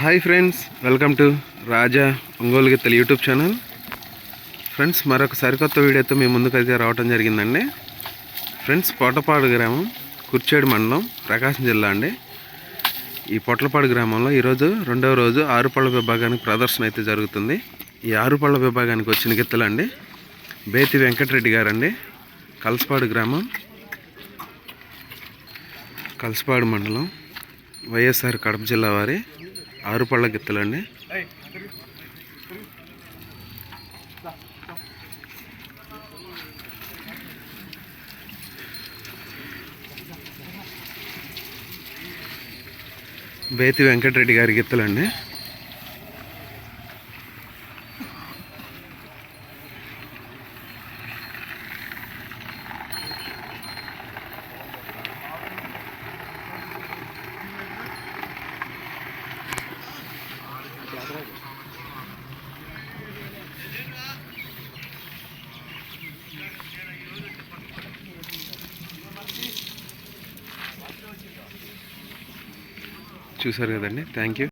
Hi friends welcome to Raja Ongole గిత్తలు YouTube channel friends మరొక సరికొత్త వీడియోతో మీ ముందుకైతే రావడం జరిగిందండి. ఫ్రెండ్స్ పొట్టపాడు గ్రామం కుర్చేడు మండలం ప్రకాశం జిల్లా అండి. ఈ పొట్లపాడు గ్రామంలో ఈరోజు రెండవ రోజు ఆరుపళ్ళ విభాగానికి ప్రదర్శన అయితే జరుగుతుంది. ఈ ఆరుపళ్ళ విభాగానికి వచ్చిన గిత్తలు అండి. బేతి వెంకటరెడ్డి గారండి. కలసపాడు గ్రామం కలసపాడు మండలం వైఎస్ఆర్ కడప జిల్లా వారి ఆరుపళ్ళ గిత్తలండి. బేతి వెంకటరెడ్డి గారి గిత్తలండి. చూసారు కదండి. Thank you